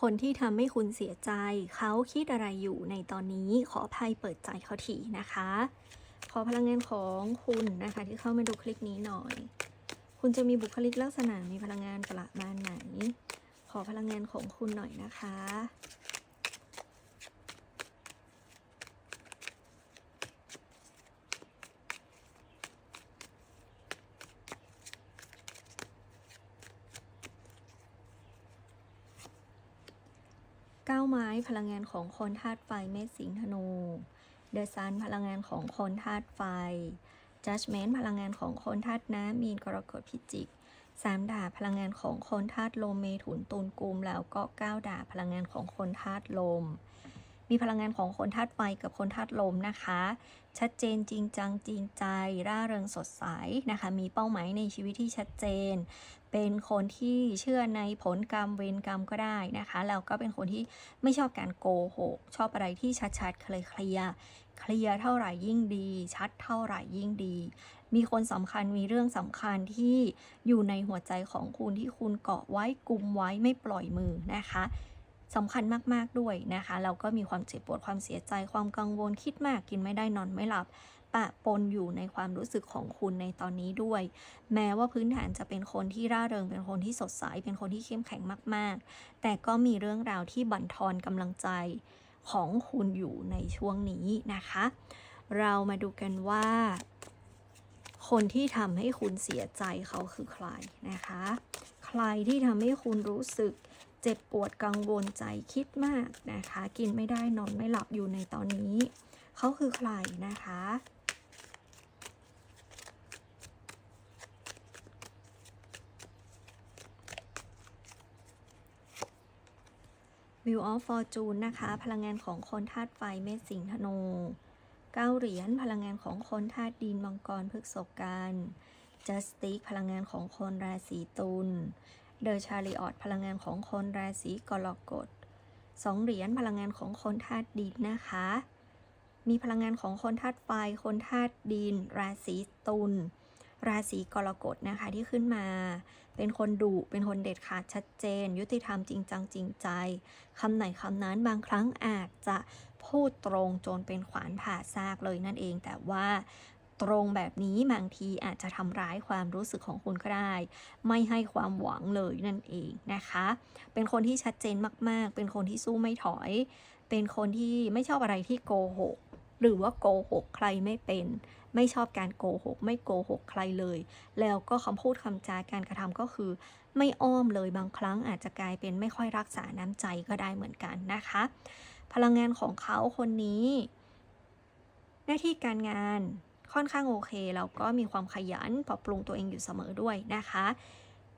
คนที่ทำให้คุณเสียใจ เขาคิดอะไรอยู่ในตอนนี้ขออภัยเปิดใจเขาทีนะคะ ขอพลังงานของคุณนะคะ ที่เข้ามาดูคลิปนี้หน่อย คุณจะมีบุคลิกลักษณะมีพลังงานประมาณไหน ขอพลังงานของคุณหน่อยนะคะ ไม้พลังงานของคนธาตุไฟเมษสิงธนูเดอะซันพลังงานของคนธาตุไฟจัดเมนพลังงานของคนธาตุน้ำมีนกรกฎพิจิกสามดาบพลังงานของคนธาตุลมเมถุนตุลกุมแล้วก็เก้าดาบพลังงานของคนธาตุลม มีพลังงานของคนธาตุไฟกับคนธาตุลมนะคะ ชัดเจนจริงจังจริงใจ ร่าเริงสดใสนะคะ มีเป้าหมายในชีวิตที่ชัดเจน เป็นคนที่เชื่อในผลกรรมเวรกรรมก็ได้นะคะแล้วก็เป็นคนที่ไม่ชอบการโกหกชอบอะไรที่ชัดๆเคลียเคลียร์เคลียร์เท่าไหร่ยิ่งดี ชัดเท่าไหร่ยิ่งดี มีคนสำคัญมีเรื่องสำคัญที่อยู่ในหัวใจของคุณที่คุณเกาะไว้กุมไว้ไม่ปล่อยมือนะคะ สำคัญมากๆด้วยนะคะแล้วก็มีความเจ็บปวดความเสียใจความกังวลคิดมากกินไม่ได้นอนไม่หลับปะปนอยู่ในความรู้สึกของคุณในตอนนี้ด้วย แม้ว่าพื้นฐานจะเป็นคนที่ร่าเริงเป็นคนที่สดใส เป็นคนที่เข้มแข็งมาก ๆ แต่ก็มีเรื่องราวที่บั่นทอนกำลังใจของคุณอยู่ในช่วงนี้นะคะ เรามาดูกันว่า คนที่ทำให้คุณเสียใจเขาคือใครนะคะ ใครที่ทำให้คุณรู้สึก เจ็บปวดกังวลใจคิดมากนะคะ กินไม่ได้นอนไม่หลับอยู่ในตอนนี้ เขาคือใครนะคะ View of Fortune นะคะ พลังงานของคนธาตุไฟเมษสิงห์ธนูเก้าเหรียญพลังงานของคนธาตุดินมังกรพฤกษกัน Justice พลังงานของคนราศีตุล The Chariot พลังงานของคนราศีกรกฎสองเหรียญพลังงานของคนธาตุดินนะคะ มีพลังงานของคนธาตุไฟ คนธาตุดิน ราศีตุล ราศีกรกฎนะคะที่ขึ้นมา เป็นคนดุเป็นคนเด็ดขาดชัดเจน ยุติธรรมจริงจังจริงใจคำไหนคำนั้นบางครั้งอาจจะพูดตรงจนเป็นขวานผ่าซากเลยนั่นเอง แต่ว่า ตรงแบบนี้บางทีอาจจะทำร้ายความรู้สึกของคุณก็ได้ ไม่ให้ความหวังเลยนั่นเองนะคะ เป็นคนที่ชัดเจนมากๆ เป็นคนที่สู้ไม่ถอย เป็นคนที่ไม่ชอบอะไรที่โกหกหรือว่าโกหกใครไม่เป็น ไม่ชอบการโกหก ไม่โกหกใครเลย แล้วก็คำพูดคำจาการกระทำก็คือ ไม่อ้อมเลยบางครั้งอาจจะกลายเป็นไม่ค่อยรักษาน้ำใจก็ได้เหมือนกันนะคะ พลังงานของเขาคนนี้ หน้าที่การงาน ค่อนข้างโอเคแล้วก็มีความขยันปรับปรุงตัวเองอยู่เสมอด้วยนะคะ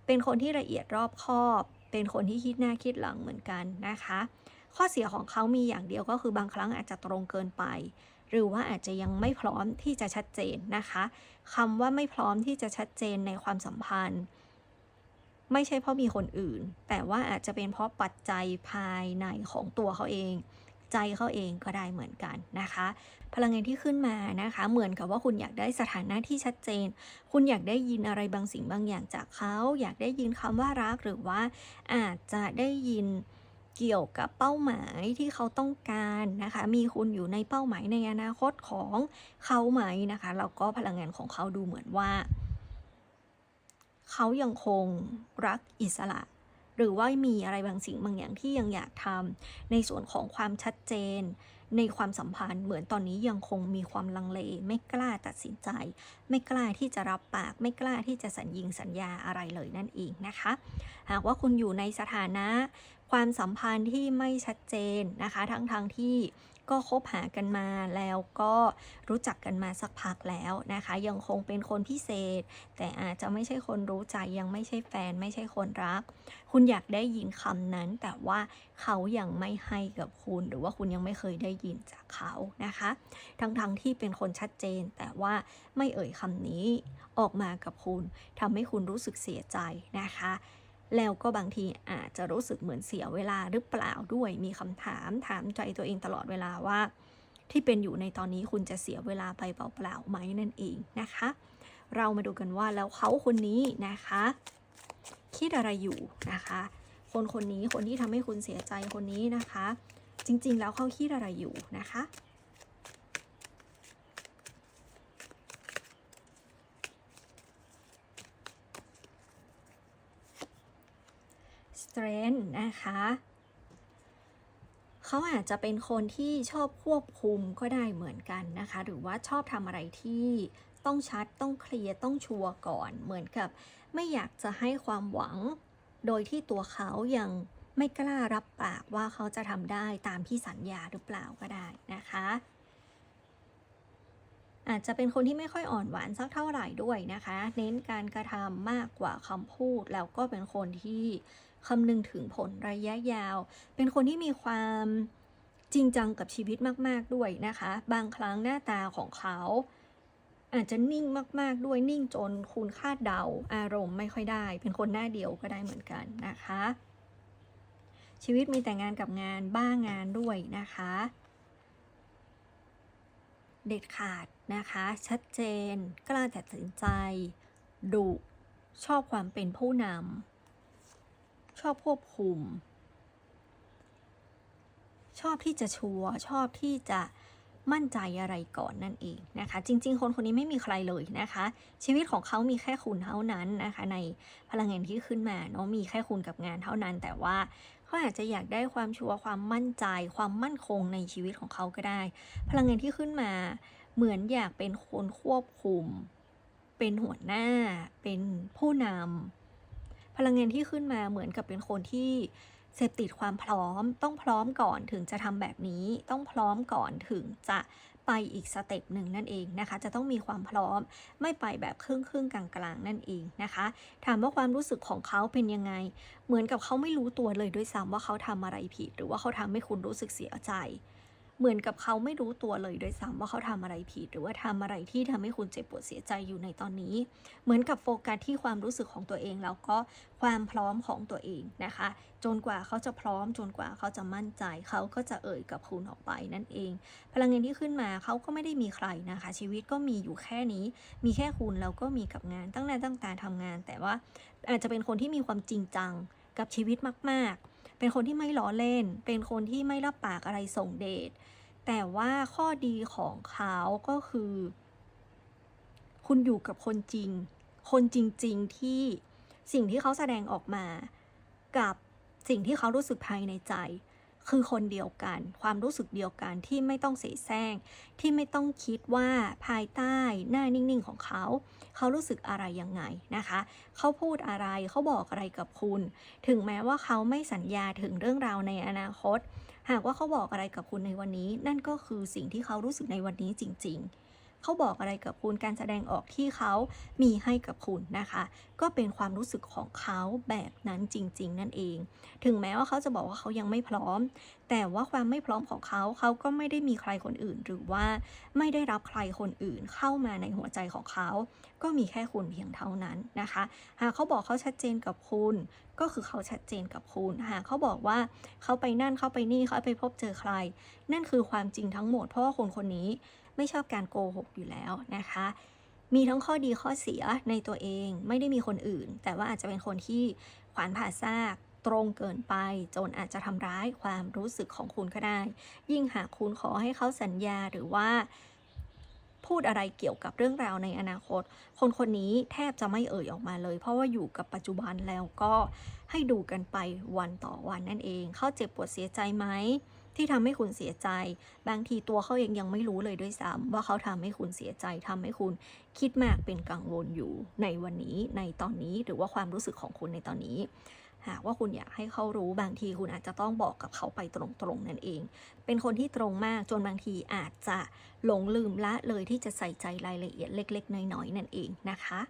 เป็นคนที่ละเอียดรอบคอบ เป็นคนที่คิดหน้าคิดหลังเหมือนกันนะคะ ข้อเสียของเขามีอย่างเดียวก็คือบางครั้งอาจจะตรงเกินไป หรือว่าอาจจะยังไม่พร้อมที่จะชัดเจนนะคะคำว่าไม่พร้อมที่จะชัดเจนในความสัมพันธ์ ไม่ใช่เพราะมีคนอื่น แต่ว่าอาจจะเป็นเพราะปัจจัยภายในของตัวเขาเอง ใจเขาเองก็ได้เหมือนกันนะคะ พลังงานที่ขึ้นมานะคะ เหมือนกับว่าคุณอยากได้สถานะที่ชัดเจน คุณอยากได้ยินอะไรบางสิ่งบางอย่างจากเขา อยากได้ยินคำว่ารักหรือว่าอาจจะได้ยินเกี่ยวกับเป้าหมายที่เขาต้องการนะคะ มีคุณอยู่ในเป้าหมายในอนาคตของเขาไหมนะคะแล้วก็พลังงานของเขาดูเหมือนว่า เขายังคงรักอิสระ หรือว่ามีอะไรบางสิ่งบางอย่างที่ยังอยากทำในส่วนของความชัดเจน ในความสัมพันธ์เหมือนตอนนี้ยังคงมีความลังเล ไม่กล้าตัดสินใจ ไม่กล้าที่จะรับปาก ไม่กล้าที่จะสัญญิงสัญญาอะไรเลยนั่นเองนะคะ หากว่าคุณอยู่ในสถานะ ความสัมพันธ์ที่ไม่ชัดเจนนะคะ ทั้งทางๆที่ก็คบหากันมาแล้วก็รู้จักกันมาสักพักแล้วนะคะ ยังคงเป็นคนพิเศษ แต่อาจจะไม่ใช่คนรู้ใจยังไม่ใช่แฟนไม่ใช่คนรัก คุณอยากได้ยินคำนั้น แต่ว่าเขายังไม่ให้กับคุณ หรือว่าคุณยังไม่เคยได้ยินจากเขานะคะ ทั้งๆทที่เป็นคนชัดเจน แต่ว่าไม่เอ่ยคำนี้ออกมากับคุณทำให้คุณรู้สึกเสียใจนะคะ แล้วก็บางทีอาจจะรู้สึกเหมือนเสียเวลาหรือเปล่าด้วย มีคำถามถามใจตัวเองตลอดเวลาว่า ที่เป็นอยู่ในตอนนี้คุณจะเสียเวลาไปเปล่าๆไหมนั่นเองนะคะ เรามาดูกันว่าแล้วเขาคนนี้นะคะ คิดอะไรอยู่นะคะ คนคนนี้คนที่ทำให้คุณเสียใจคนนี้นะคะ จริงๆแล้วเขาคิดอะไรอยู่นะคะ strength นะคะ เขาอาจจะเป็นคนที่ชอบควบคุมก็ได้เหมือนกันนะคะ หรือว่าชอบทำอะไรที่ต้องชัดต้องเคลียร์ต้องชัวร์ก่อน เหมือนกับไม่อยากจะให้ความหวัง โดยที่ตัวเขายังไม่กล้ารับปากว่าเขาจะทำได้ตามที่สัญญาหรือเปล่าก็ได้นะคะ อาจจะเป็นคนที่ไม่ค่อยอ่อนหวานสักเท่าไหร่ด้วยนะคะ เน้นการกระทำมากกว่าคำพูด แล้วก็เป็นคนที่ คำนึงถึงผลระยะยาว เป็นคนที่มีความจริงจังกับชีวิตมาก ๆ ด้วยนะคะ บางครั้งหน้าตาของเขา อาจจะนิ่งมาก ๆ ด้วยนิ่งจนคุณคาดเดา อารมณ์ไม่ค่อยได้ เป็นคนหน้าเดียวก็ได้เหมือนกันนะคะ ชีวิตมีแต่งานกับงานบ้างานด้วยนะคะ เด็ดขาดนะคะ ชัดเจน กล้าตัดสินใจดุชอบความเป็นผู้นำ ชอบควบคุม ชอบที่จะชัวร์ชอบที่จะมั่นใจอะไรก่อนนั่นเองนะคะ จริง ๆ คนคนนี้ไม่มีใครเลยนะคะ ชีวิตของเขามีแค่คุณเท่านั้นนะคะ ในพลังงานที่ขึ้นมาเนาะมีแค่คุณกับงานเท่านั้น แต่ว่าเขาอาจจะอยากได้ความชัวร์ความมั่นใจ ความมั่นคงในชีวิตของเขาก็ได้ พลังงานที่ขึ้นมา เหมือนอยากเป็นคนควบคุม เป็นหัวหน้า เป็นผู้นำ พลังงานที่ขึ้นมาเหมือนกับเป็นคนที่เสพติดความพร้อม ต้องพร้อมก่อนถึงจะทำแบบนี้ ต้องพร้อมก่อนถึงจะไปอีกสเต็ปหนึ่งนั่นเองนะคะ จะต้องมีความพร้อมไม่ไปแบบครึ่งครึ่งๆกลางๆนั่นเองนะคะ ถามว่าความรู้สึกของเขาเป็นยังไง เหมือนกับเขาไม่รู้ตัวเลยด้วยซ้ำว่าเขาทำอะไรผิด หรือว่าเขาทำให้คุณรู้สึกเสียใจ เหมือนกับเขาไม่รู้ตัวเลยด้วยซ้ำว่าเขาทำอะไรผิด หรือว่าทำอะไรที่ทำให้คุณเจ็บปวดเสียใจอยู่ในตอนนี้ เหมือนกับโฟกัสที่ความรู้สึกของตัวเองแล้วก็ความพร้อมของตัวเองนะคะ จนกว่าเขาจะพร้อม จนกว่าเขาจะมั่นใจ เขาก็จะเอ่ยกับคุณออกไปนั่นเอง พลังงานที่ขึ้นมาเขาก็ไม่ได้มีใครนะคะ ชีวิตก็มีอยู่แค่นี้ มีแค่คุณแล้วก็มีกับงานตั้งหน้าตั้งตาทำงาน แต่ว่าอาจจะเป็นคนที่มีความจริงจังกับชีวิตมาก ๆ เป็นคนที่ไม่ล้อเล่น เป็นคนที่ไม่รับปากอะไรส่งเดท แต่ว่าข้อดีของเขาก็คือ คุณอยู่กับคนจริง คนจริง ๆ ที่สิ่งที่เขาแสดงออกมา กับสิ่งที่เขารู้สึกภายในใจ คือคนเดียวกัน ความรู้สึกเดียวกันที่ไม่ต้องเสแสร้ง ที่ไม่ต้องคิดว่าภายใต้หน้านิ่งๆของเขา เขารู้สึกอะไรยังไงนะคะ เขาพูดอะไรเขาบอกอะไรกับคุณ ถึงแม้ว่าเขาไม่สัญญาถึงเรื่องราวในอนาคต หากว่าเขาบอกอะไรกับคุณในวันนี้ นั่นก็คือสิ่งที่เขารู้สึกในวันนี้จริง ๆ เขาบอกอะไรกับคุณการแสดงออกที่เขามีให้กับคุณนะคะ ก็เป็นความรู้สึกของเขาแบบนั้นจริง ๆ นั่นเอง ถึงแม้ว่าเขาจะบอกว่าเขายังไม่พร้อม แต่ว่าความไม่พร้อมของเขาเขาก็ไม่ได้มีใครคนอื่น หรือว่าไม่ได้รับใครคนอื่นเข้ามาในหัวใจของเขา ก็มีแค่คุณเพียงเท่านั้นนะคะหากเขาบอกเขาชัดเจนกับคุณก็คือเขาชัดเจนกับคุณหากเขาบอกว่าเขาไปนั่นเขาไปนี่เขาไปพบเจอใคร นั่นคือความจริงทั้งหมดเพราะว่าคนคนนี้ ไม่ชอบการโกหกอยู่แล้วนะคะ มีทั้งข้อดีข้อเสียในตัวเองไม่ได้มีคนอื่น แต่ว่าอาจจะเป็นคนที่ขวานผ่าซากตรงเกินไป จนอาจจะทำร้ายความรู้สึกของคุณก็ได้ ยิ่งหากคุณขอให้เขาสัญญาหรือว่าพูดอะไรเกี่ยวกับเรื่องราวในอนาคต คนคนนี้แทบจะไม่เอ่ยออกมาเลย เพราะว่าอยู่กับปัจจุบันแล้วก็ให้ดูกันไปวันต่อวันนั่นเอง เขาเจ็บปวดเสียใจไหม ที่ทำให้คุณเสียใจ บางทีตัวเขาเองยังไม่รู้เลยด้วยซ้ำว่าเขาทำให้คุณเสียใจทำให้คุณคิดมากเป็นกังวลอยู่ในวันนี้ในตอนนี้หรือว่าความรู้สึกของคุณในตอนนี้หากว่าคุณอยากให้เขารู้บางทีคุณอาจจะต้องบอกกับเขาไปตรงๆนั่นเอง เป็นคนที่ตรงมากจนบางทีอาจจะหลงลืมละเลยที่จะใส่ใจรายละเอียดเล็ก ๆ น้อยๆนั่นเองนะคะ